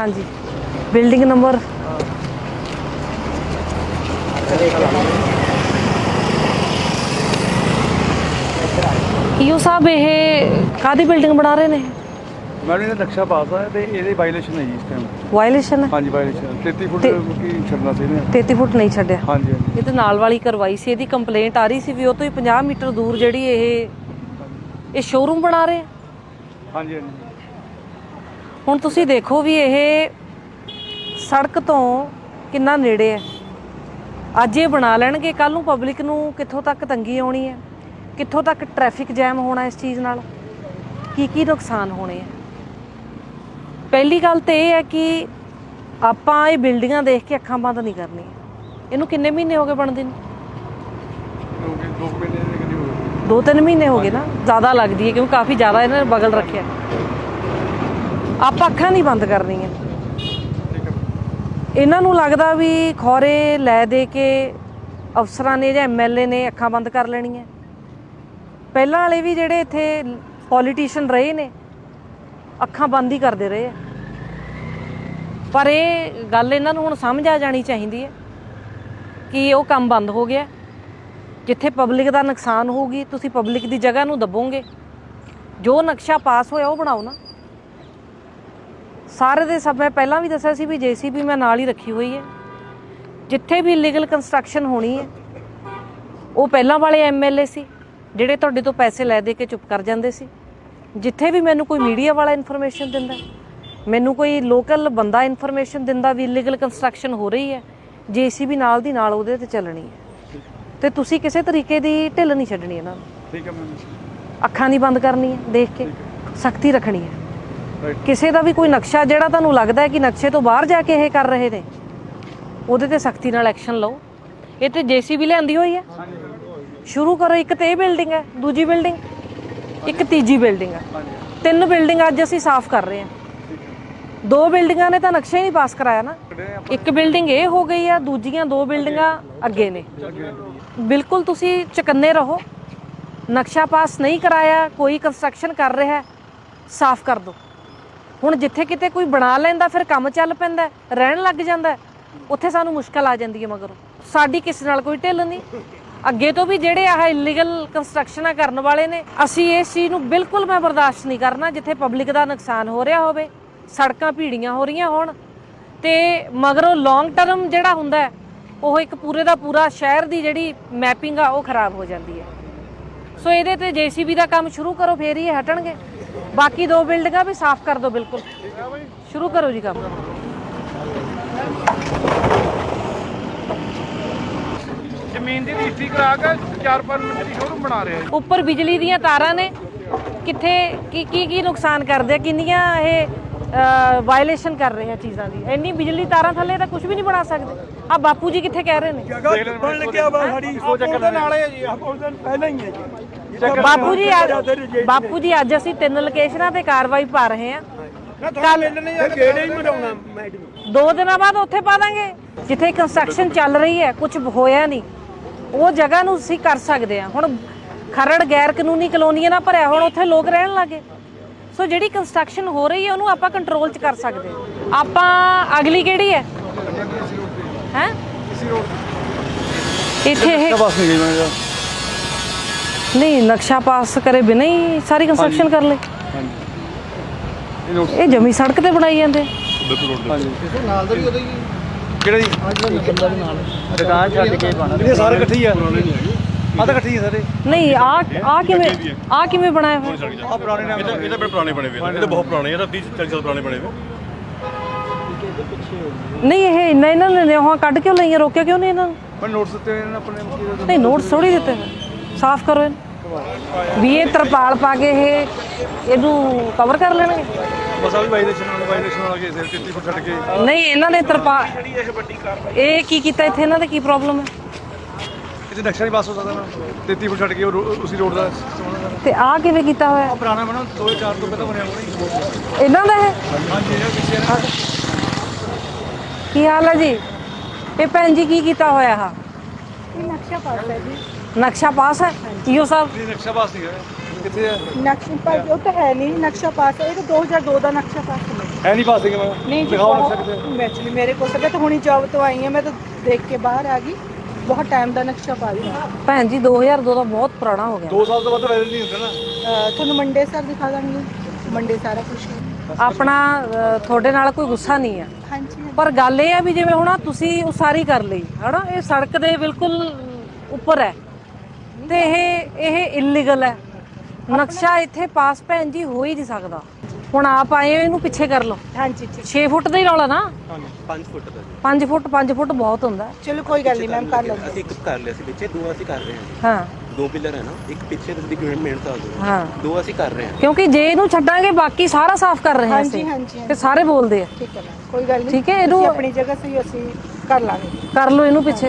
ਹਾਂਜੀ। Building number ਈਓ ਸਾਹਿਬ ਇਹ ਕਾਦੀ ਬਿਲਡਿੰਗ ਬਣਾ ਰਹੇ ਨੇ? ਮੈਡਮ ਇਹਦਾ ਨਕਸ਼ਾ ਪਾਸ ਆ ਤੇ ਇਹਦੇ ਵਾਇਲੇਸ਼ਨ ਹੈ ਜੀ ਇਸ ਟਾਈਮ ਵਾਇਲੇਸ਼ਨ ਹੈ ਹਾਂਜੀ ਵਾਇਲੇਸ਼ਨ 33 ਫੁੱਟ ਤੇ- ਕੀ ਛੱਡਣਾ ਸੀ ਇਹਨੇ। 33 ਫੁੱਟ ਨਹੀਂ ਛੱਡਿਆ। ਹਾਂਜੀ ਹਾਂਜੀ। ਇਹ ਤੇ ਨਾਲ ਵਾਲੀ ਕਰਵਾਈ ਸੀ ਇਹਦੀ ਕੰਪਲੇਂਟ ਆ ਰਹੀ ਸੀ ਵੀ ਉਹ ਤੋਂ ਹੀ 50 ਮੀਟਰ ਦੂਰ ਜਿਹੜੀ ਇਹ ਇਹ ਸ਼ੋਰੂਮ ਬਣਾ ਰਹੇ ਆ। ਹਾਂਜੀ ਹਾਂਜੀ। ਹੁਣ ਤੁਸੀਂ ਦੇਖੋ ਵੀ ਇਹ ਸੜਕ ਤੋਂ ਕਿੰਨਾ ਨੇੜੇ ਹੈ। ਅੱਜ ਇਹ ਬਣਾ ਲੈਣਗੇ ਕੱਲ ਨੂੰ ਪਬਲਿਕ ਨੂੰ ਕਿੱਥੋਂ ਤੱਕ ਤੰਗੀ ਆਉਣੀ ਹੈ? ਕਿੱਥੋਂ ਤੱਕ ਟ੍ਰੈਫਿਕ ਜੈਮ ਹੋਣਾ ਇਸ ਚੀਜ਼ ਨਾਲ? ਕੀ ਕੀ ਨੁਕਸਾਨ ਹੋਣੇ ਆ ਪਹਿਲੀ ਗੱਲ ਤੇ ਇਹ ਹੈ ਕਿ ਆਪਾਂ ਇਹ ਬਿਲਡਿੰਗਾਂ ਦੇਖ ਕੇ ਅੱਖਾਂ ਬੰਦ ਨਹੀਂ ਕਰਨੀਆਂ। ਇਹਨੂੰ ਕਿੰਨੇ ਮਹੀਨੇ ਹੋ ਗਏ ਬਣਦੇ ਨੂੰ? ਹੋ ਦੋ ਤਿੰਨ ਮਹੀਨੇ ਹੋ ਗਏ ਨਾ। ਜ਼ਿਆਦਾ ਲੱਗਦੀ ਹੈ ਕਿਉਂਕਿ ਕਾਫੀ ਜ਼ਿਆਦਾ ਇਹਨਾਂ ਨੇ ਬਗਲ ਰੱਖਿਆ। ਆਪਾਂ ਅੱਖਾਂ ਨਹੀਂ ਬੰਦ ਕਰਨੀਆਂ। ਇਹਨਾਂ ਨੂੰ ਲੱਗਦਾ ਵੀ ਖੋਰੇ ਲੈ ਦੇ ਕੇ ਅਫਸਰਾਂ ਨੇ ਜਾਂ ਐਮਐਲਏ ਨੇ ਅੱਖਾਂ ਬੰਦ ਕਰ ਲੈਣੀਆਂ। ਪਹਿਲਾਂ ਵਾਲੇ ਵੀ ਜਿਹੜੇ ਇੱਥੇ ਪੋਲੀਟੀਸ਼ੀਅਨ ਰਹੇ ਨੇ, ਅੱਖਾਂ ਬੰਦ ਹੀ ਕਰਦੇ ਰਹੇ ਆ। ਪਰ ਇਹ ਗੱਲ ਇਹਨਾਂ ਨੂੰ ਹੁਣ ਸਮਝ ਆ ਜਾਣੀ ਚਾਹੀਦੀ ਹੈ ਕਿ ਉਹ ਕੰਮ ਬੰਦ ਹੋ ਗਿਆ। ਜਿੱਥੇ ਪਬਲਿਕ ਦਾ ਨੁਕਸਾਨ ਹੋਊਗੀ, ਤੁਸੀਂ ਪਬਲਿਕ ਦੀ ਜਗ੍ਹਾ ਨੂੰ ਦੱਬੋਗੇ। ਜੋ ਨਕਸ਼ਾ ਪਾਸ ਹੋਇਆ ਉਹ ਬਣਾਓ ਨਾ। ਸਾਰੇ ਦੇ ਸਭ ਮੈਂ ਪਹਿਲਾਂ ਵੀ ਦੱਸਿਆ ਸੀ ਵੀ ਜੀਸੀਬੀ ਮੈਂ ਨਾਲ ਹੀ ਰੱਖੀ ਹੋਈ ਹੈ। ਜਿੱਥੇ ਵੀ ਇਲੀਗਲ ਕੰਸਟਰਕਸ਼ਨ ਹੋਣੀ ਹੈ ਉਹ ਪਹਿਲਾਂ ਵਾਲੇ ਐਮਐਲਏ ਸੀ ਜਿਹੜੇ ਤੁਹਾਡੇ ਤੋਂ ਪੈਸੇ ਲੈ ਦੇ ਕੇ ਚੁੱਪ ਕਰ ਜਾਂਦੇ ਸੀ। ਜਿੱਥੇ ਵੀ ਮੈਨੂੰ ਕੋਈ ਮੀਡੀਆ ਵਾਲਾ ਇਨਫੋਰਮੇਸ਼ਨ ਦਿੰਦਾ ਮੈਨੂੰ ਕੋਈ ਲੋਕਲ ਬੰਦਾ ਇਨਫੋਰਮੇਸ਼ਨ ਦਿੰਦਾ ਵੀ ਇਲੀਗਲ ਕੰਸਟਰਕਸ਼ਨ ਹੋ ਰਹੀ ਹੈ ਜੀਸੀਬੀ ਨਾਲ ਦੀ ਨਾਲ ਉਹਦੇ ਤੇ ਚੱਲਣੀ ਹੈ। ਤੇ ਤੁਸੀਂ ਕਿਸੇ ਤਰੀਕੇ ਦੀ ਢਿੱਲ ਨਹੀਂ ਛੱਡਣੀ ਇਹਨਾਂ ਨੂੰ। ਠੀਕ ਹੈ ਮੈਮ। ਅੱਖਾਂ ਨਹੀਂ ਬੰਦ ਕਰਨੀ ਹੈ ਦੇਖ ਕੇ ਸਖਤੀ ਰੱਖਣੀ ਹੈ। ਕਿਸੇ ਦਾ ਵੀ ਕੋਈ ਨਕਸ਼ਾ ਜਿਹੜਾ ਤੁਹਾਨੂੰ ਲੱਗਦਾ ਹੈ ਕਿ ਨਕਸ਼ੇ ਤੋਂ ਬਾਹਰ ਜਾ ਕੇ ਇਹ ਕਰ ਰਹੇ ਨੇ ਉਹਦੇ ਤੇ ਸਖਤੀ ਨਾਲ ਐਕਸ਼ਨ ਲਓ। ਇਹ ਤੇ ਜੀਸੀਬੀ ਲਿਆਂਦੀ ਹੋਈ ਹੈ। ਸ਼ੁਰੂ ਕਰੋ ਇੱਕ ਤੇ ਇਹ ਬਿਲਡਿੰਗ ਹੈ ਦੂਜੀ ਬਿਲਡਿੰਗ ਇੱਕ ਤੀਜੀ ਬਿਲਡਿੰਗ ਹੈ। ਤਿੰਨ ਬਿਲਡਿੰਗ ਅੱਜ ਅਸੀਂ ਸਾਫ਼ ਕਰ ਰਹੇ ਹਾਂ। ਦੋ ਬਿਲਡਿੰਗਾਂ ਨੇ ਤਾਂ ਨਕਸ਼ਾ ਹੀ ਨਹੀਂ ਪਾਸ ਕਰਾਇਆ ਨਾ। ਇੱਕ ਬਿਲਡਿੰਗ ਇਹ ਹੋ ਗਈ ਆ ਦੂਜੀਆਂ ਦੋ ਬਿਲਡਿੰਗਾਂ ਅੱਗੇ ਨੇ। ਬਿਲਕੁਲ ਤੁਸੀਂ ਚਕੰਨੇ ਰਹੋ। ਨਕਸ਼ਾ ਪਾਸ ਨਹੀਂ ਕਰਾਇਆ ਕੋਈ ਕੰਸਟਰਕਸ਼ਨ ਕਰ ਰਿਹਾ ਸਾਫ਼ ਕਰ ਦਿਓ ਹੁਣ ਜਿੱਥੇ ਕਿਤੇ ਕੋਈ ਬਣਾ ਲੈਂਦਾ, ਫਿਰ ਕੰਮ ਚੱਲ ਪੈਂਦਾ, ਰਹਿਣ ਲੱਗ ਜਾਂਦਾ, ਉੱਥੇ ਸਾਨੂੰ ਮੁਸ਼ਕਲ ਆ ਜਾਂਦੀ ਹੈ ਮਗਰੋਂ। ਸਾਡੀ ਕਿਸੇ ਨਾਲ ਕੋਈ ਢਿੱਲ ਨਹੀਂ। ਅੱਗੇ ਤੋਂ ਵੀ ਜਿਹੜੇ ਆਹ ਇਲੀਗਲ ਕੰਸਟਰਕਸ਼ਨਾਂ ਕਰਨ ਵਾਲੇ ਨੇ, ਅਸੀਂ ਇਸ ਚੀਜ਼ ਨੂੰ ਬਿਲਕੁਲ ਮੈਂ ਬਰਦਾਸ਼ਤ ਨਹੀਂ ਕਰਨਾ, ਜਿੱਥੇ ਪਬਲਿਕ ਦਾ ਨੁਕਸਾਨ ਹੋ ਰਿਹਾ ਹੋਵੇ, ਸੜਕਾਂ ਭੀੜੀਆਂ ਹੋ ਰਹੀਆਂ ਹੋਣ, ਤੇ ਮਗਰੋਂ ਲੌਂਗ ਟਰਮ ਜਿਹੜਾ ਹੁੰਦਾ ਉਹ ਇੱਕ ਪੂਰੇ ਦਾ ਪੂਰਾ ਸ਼ਹਿਰ ਦੀ ਜਿਹੜੀ ਮੈਪਿੰਗ ਆ, ਉਹ ਖਰਾਬ ਹੋ ਜਾਂਦੀ ਹੈ। ਸੋ ਇਹਦੇ ਤੇ ਜੀਸੀਬੀ ਦਾ ਕੰਮ ਸ਼ੁਰੂ ਕਰੋ, ਫੇਰ ਹੀ ਹਟਣਗੇ। ਬਾਕੀ ਦੋ ਬਿਲਡਿੰਗਾਂ ਵੀ ਸਾਫ਼ ਕਰ ਦਿਓ ਬਿਲਕੁਲ। ਸ਼ੁਰੂ ਕਰੋ ਜੀ ਕੰਮ। ਜ਼ਮੀਨ ਦੀ ਰਜਿਸਟਰੀ ਕਰਾ ਕੇ 4-5 ਮਿੰਟ ਦੀ ਸ਼ੋਰੂਮ ਬਣਾ ਰਿਹਾ ਉੱਪਰ ਬਿਜਲੀ ਦੀਆਂ ਤਾਰਾਂ ਨੇ। ਕਿੱਥੇ ਕੀ ਕੀ ਕੀ ਨੁਕਸਾਨ ਕਰਦੇ ਆ? ਕਿੰਨੀਆਂ ਇਹ ਵਾਇਲੇਸ਼ਨ ਕਰ ਰਹੇ ਆ ਚੀਜ਼ਾਂ ਦੀ? ਇੰਨੀ ਬਿਜਲੀ ਤਾਰਾਂ ਥੱਲੇ ਤਾਂ ਕੁਝ ਵੀ ਨਹੀਂ ਬਣਾ ਸਕਦੇ। ਆ ਬਾਪੂ ਜੀ ਕਿੱਥੇ ਕਹਿ ਰਹੇ ਨੇ? ਬਣ ਲੱਗਿਆ ਵਾ ਸਾਡੀ ਉਹਦੇ ਨਾਲ ਹੈ ਜੀ ਉਹਦੇ ਪਹਿਲਾਂ ਹੀ ਹੈ ਜੀ। ਬਾਪੂ ਜੀ ਅੱਜ ਬਾਪੂ ਜੀ ਅੱਜ ਅਸੀਂ ਤਿੰਨ ਲੋਕੇਸ਼ਨਾਂ ਤੇ ਕਾਰਵਾਈ ਪਾ ਰਹੇ ਆ ਕੱਲ ਮਿਲਣੇ ਗੇੜੇ ਹੀ ਮਰਾਉਣਾ ਮੈਡਮ ਦੋ ਦਿਨਾਂ ਬਾਅਦ ਉੱਥੇ ਪਾ ਦਾਂਗੇ। ਜਿੱਥੇ ਕੰਸਟਰਕਸ਼ਨ ਚੱਲ ਰਹੀ ਹੈ ਕੁਝ ਹੋਇਆ ਨਹੀਂ। ਉਹ ਜਗ੍ਹਾ ਨੂੰ ਅਸੀਂ ਕਰ ਸਕਦੇ ਹਾਂ। ਹੁਣ ਖਰੜ ਗੈਰ ਕਾਨੂੰਨੀ ਕਲੋਨੀਆਂ ਨਾਲ ਭਰਿਆ ਹੁਣ ਉੱਥੇ ਲੋਕ ਰਹਿਣ ਲੱਗੇ। ਸੋ ਜਿਹੜੀ ਕੰਸਟਰਕਸ਼ਨ ਹੋ ਰਹੀ ਹੈ ਉਹਨੂੰ ਆਪਾਂ ਕੰਟਰੋਲ 'ਚ ਕਰ ਸਕਦੇ ਹਾਂ। ਆਪਾਂ ਅਗਲੀ ਕਿਹੜੀ ਹੈ? ਹੈ? ਇੱਥੇ ਇਹ ਬਸ ਨਹੀਂ ਗਈ ਮੈਂ। ਨਹੀਂ ਨਕਸ਼ਾ ਪਾਸ ਕਰੇ ਬਿਨਾਂ ਹੀ ਸਾਰੀ ਕੰਸਟਰਕਸ਼ਨ ਕਰ ਲੈ ਹਾਂਜੀ। ਇਹ ਜਮੀ ਸੜਕ ਤੇ ਬਣਾਈ ਜਾਂਦੇ। ਹਾਂਜੀ। ਨਾਲ ਦਾ ਵੀ ਉਹਦਾ ਹੀ। ਕਿਹੜਾ ਜੀ? ਦੁਕਾਨ ਛੱਡ ਕੇ ਬਣਾ ਇਹ ਸਾਰੇ ਇਕੱਠੇ ਹੀ ਆ। ਆ ਤਾਂ ਇਕੱਠੇ ਹੀ ਆ ਸਾਰੇ। ਨਹੀਂ ਆ। ਆ ਕਿਵੇਂ ਆ। ਕਿਵੇਂ ਬਣਾਇਆ ਹੋਇਆ? ਆ ਪੁਰਾਣੇ ਨਾਮ ਇਹ ਤਾਂ ਇਹ ਤਾਂ ਬੜੇ ਪੁਰਾਣੇ ਬਣੇ ਹੋਏ ਨੇ ਇਹ ਤਾਂ ਬਹੁਤ ਪੁਰਾਣੇ ਇਹ ਤਾਂ 30 40 ਸਾਲ ਪੁਰਾਣੇ ਬਣੇ ਹੋਏ ਨਹੀਂ ਇਹ ਇੰਨਾ ਇਹਨਾਂ ਨੇ ਨਿਹੋਆਂ ਕੱਢ ਕਿਉਂ ਲਈਆਂ? ਰੋਕਿਆ ਕਿਉਂ ਨਹੀਂ ਇਹਨਾਂ ਨੂੰ? ਮੈਂ ਨੋਟਸ ਦਿੱਤੇ ਹੋਏ ਨੇ ਆਪਣੇ ਕੀ ਦਾ ਨਹੀਂ ਨੋਟਸ ਥੋੜੀ ਦਿੱਤੇ ਹੋਏ। ਸਾਫ਼ ਕਰੋ ਇਹਨੂੰ। ਵੀ ਇਹ ਤਰਪਾਲ ਪਾ ਕੇ ਇਹ ਇਹਨੂੰ ਕਵਰ ਕਰ ਲੈਣਗੇ। ਬਸ ਆ ਵੀ ਵਾਇਲੇਸ਼ਨ ਨਾਲ ਵਾਇਲੇਸ਼ਨ ਵਾਲਾ ਕੇ 33 ਫੁੱਟ ਛੱਡ ਕੇ। ਨਹੀਂ ਇਹਨਾਂ ਨੇ ਤਰਪਾਲ ਇਹ ਕੀ ਕੀਤਾ ਇੱਥੇ? ਇਹਨਾਂ ਦੇ ਕੀ ਪ੍ਰੋਬਲਮ ਹੈ? ਇੱਥੇ ਨਕਸ਼ਾ ਨਹੀਂ ਪਾਸ ਹੋ ਸਕਦਾ ਨਾ। 33 ਫੁੱਟ ਛੱਡ ਕੇ ਉਸੇ ਰੋਡ ਦਾ। ਤੇ ਆ ਕਿਵੇਂ ਕੀਤਾ ਹੋਇਆ? ਪੁਰਾਣਾ ਬਣਾ 2004 ਤੋਂ ਪਹਿਲਾਂ ਬਣਿਆ ਹੋਣਾ ਇਹਨਾਂ ਦਾ ਹੈ ਹਾਂਜੀ ਇਹ ਪਿੱਛੇ ਨਾ ਕੀ ਹਾਲ ਹੈ ਜੀ? ਇਹ ਭੈਣ ਜੀ ਕੀ ਕੀਤਾ ਹੋਇਆ ਆ ਨਕਸ਼ਾ ਪਾਸ ਹੈ ਜੀ। ਨਕਸ਼ਾ ਪਾਸ ਹੈ? ਈਓ ਸਾਹਿਬ ਇਹ ਨਕਸ਼ਾ ਪਾਸ ਨਹੀਂ ਹੈ ਕਿੱਥੇ ਹੈ? ਨਕਸ਼ਾ ਪਾਸ ਉਹ ਤਾਂ ਹੈ ਨਹੀਂ ਨਕਸ਼ਾ ਪਾਸ ਹੈ। ਇਹ ਤਾਂ 2002 ਦਾ ਨਕਸ਼ਾ ਪਾਸ ਹੈ। ਹੈ ਨਹੀਂ ਪਾਸਿੰਗ ਮੈਂ। ਨਹੀਂ ਜੀ ਦਿਖਾਓ ਨਕਸ਼ਾ ਕਿਤੇ ਬਹੁਤ ਐਕਚੁਅਲੀ ਮੇਰੇ ਕੋਲ ਸਭੇ ਤਾਂ ਹੁਣੀ ਜੌਬ ਤੋਂ ਆਈ ਹਾਂ ਮੈਂ ਤਾਂ ਦੇਖ ਕੇ ਬਾਹਰ ਆ ਗਈ। ਬਹੁਤ ਟਾਈਮ ਦਾ ਨਕਸ਼ਾ ਪਾ ਲਿਆ ਭੈਣ ਜੀ 2002 ਦਾ ਬਹੁਤ ਪੁਰਾਣਾ ਹੋ ਗਿਆ। 2 ਸਾਲ ਤੋਂ ਵੱਧ ਵੈਲਿਡ ਨਹੀਂ ਹੁੰਦਾ ਨਾ। ਅਹ ਤੁਹਾਨੂੰ ਮੰਡੇ ਸਰ ਦਿਖਾ ਦਾਂਗੀ। ਮੰਡੇ ਸਾਰਾ ਕੁਝ ਆਪਣਾ ਤੁਹਾਡੇ ਨਾਲ ਕੋਈ ਗੁੱਸਾ ਨਹੀਂ ਆ ਹਾਂਜੀ ਪਰ ਗੱਲ ਇਹ ਆ ਵੀ ਜਿਵੇਂ ਹੁਣ ਤੁਸੀਂ ਉਸਾਰੀ ਕਰ ਲਈ ਹਨਾ? ਇਹ ਸੜਕ ਦੇ ਬਿਲਕੁਲ ਉੱਪਰ ਹੈ। ਤੇ ਇਹ ਇਹ ਇਲੀਗਲ ਹੈ। ਨਕਸ਼ਾ ਇੱਥੇ ਪਾਸ ਭੈਣ ਜੀ ਹੋ ਹੀ ਨਹੀਂ ਸਕਦਾ। ਹੁਣ ਆਪ ਆਏ ਹੋ ਇਹਨੂੰ ਪਿੱਛੇ ਕਰ ਲਓ। ਹਾਂਜੀ ਠੀਕ। 6 ਫੁੱਟ ਦਾ ਹੀ ਰੌਲਾ ਨਾ? 5 ਫੁੱਟ ਦਾ 5 ਫੁੱਟ 5 ਫੁੱਟ ਬਹੁਤ ਹੁੰਦਾ। ਹੈ। ਚਲੋ ਕੋਈ ਗੱਲ ਨਹੀਂ ਮੈਮ ਕਰ ਲਵਾਂਗੇ ਅਸੀਂ ਇੱਕ ਕਰ ਲਿਆ ਸੀ ਪਿੱਛੇ ਦੋ ਅਸੀਂ ਕਰ ਰਹੇ ਹਾਂ ਹਾਂ। ਦੋ ਪਿਲਰ ਹੈ ਨਾ ਇੱਕ ਪਿੱਛੇ ਤੁਸੀਂ ਮਿਹਨਤ ਆ ਦੋ ਹਾਂ। ਦੋ ਅਸੀਂ ਕਰ ਰਹੇ ਹਾਂ। ਕਿਉਂਕਿ ਜੇ ਇਹਨੂੰ ਛੱਡਾਂਗੇ ਬਾਕੀ ਸਾਰਾ ਸਾਫ਼ ਕਰ ਰਹੇ ਹਾਂ ਹਾਂਜੀ ਅਸੀਂ। ਹਾਂਜੀ ਤੇ ਸਾਰੇ ਬੋਲਦੇ ਆ। ਠੀਕ ਹੈ ਮੈਮ ਕੋਈ ਗੱਲ ਨਹੀਂ। ਠੀਕ ਹੈ, ਇਹਨੂੰ- ਤੁਸੀਂ ਆਪਣੀ ਜਗ੍ਹਾ ਸਹੀ ਅਸੀਂ ਕਰ ਲਾਂਗੇ। ਕਰ ਲਓ ਇਹਨੂੰ ਪਿੱਛੇ।